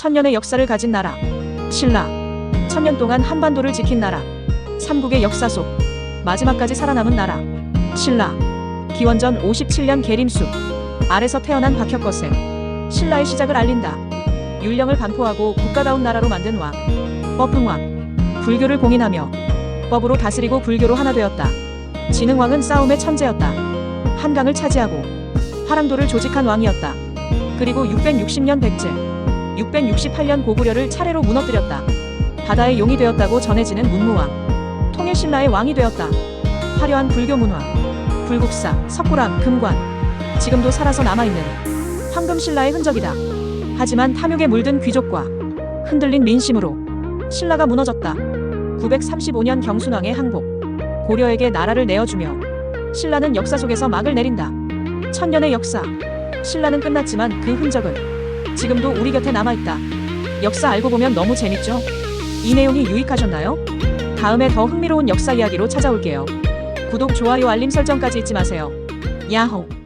천년의 역사를 가진 나라. 신라. 천년 동안 한반도를 지킨 나라. 삼국의 역사 속 마지막까지 살아남은 나라. 신라. 기원전 57년 계림수. 아래서 태어난 박혁거세. 신라의 시작을 알린다. 율령을 반포하고 국가다운 나라로 만든 왕. 법흥왕. 불교를 공인하며 법으로 다스리고 불교로 하나 되었다. 진흥왕은 싸움의 천재였다. 한강을 차지하고 화랑도를 조직한 왕이었다. 그리고 660년 백제, 668년 고구려를 차례로 무너뜨렸다. 바다의 용이 되었다고 전해지는 문무왕. 통일신라의 왕이 되었다. 화려한 불교 문화, 불국사, 석굴암, 금관. 지금도 살아서 남아있는 황금신라의 흔적이다. 하지만 탐욕에 물든 귀족과 흔들린 민심으로 신라가 무너졌다. 935년 경순왕의 항복. 고려에게 나라를 내어주며 신라는 역사 속에서 막을 내린다. 천년의 역사. 신라는 끝났지만 그 흔적은 지금도 우리 곁에 남아있다. 역사 알고 보면 너무 재밌죠? 이 내용이 유익하셨나요? 다음에 더 흥미로운 역사 이야기로 찾아올게요. 구독, 좋아요, 알림 설정까지 잊지 마세요. 야호!